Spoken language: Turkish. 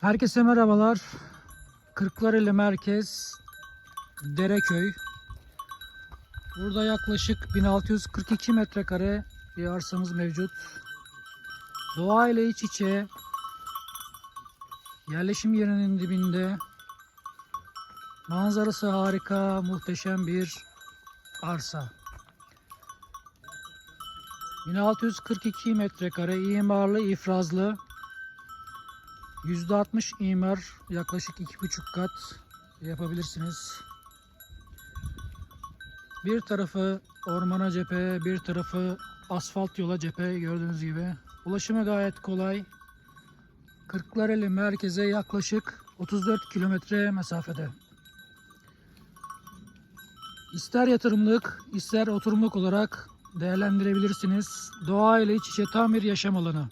Herkese merhabalar. Kırklareli Merkez Dereköy. Burada yaklaşık 1642 metrekare bir arsamız mevcut. Doğa ile iç içe yerleşim yerinin dibinde manzarası harika, muhteşem bir arsa. 1642 metrekare imarlı, ifrazlı %60 imar yaklaşık 2,5 kat yapabilirsiniz. Bir tarafı ormana cephe, bir tarafı asfalt yola cephe gördüğünüz gibi. Ulaşımı gayet kolay. Kırklareli merkeze yaklaşık 34 kilometre mesafede. İster yatırımlık, ister oturumluk olarak değerlendirebilirsiniz. Doğa ile iç içe tam bir yaşam alanı.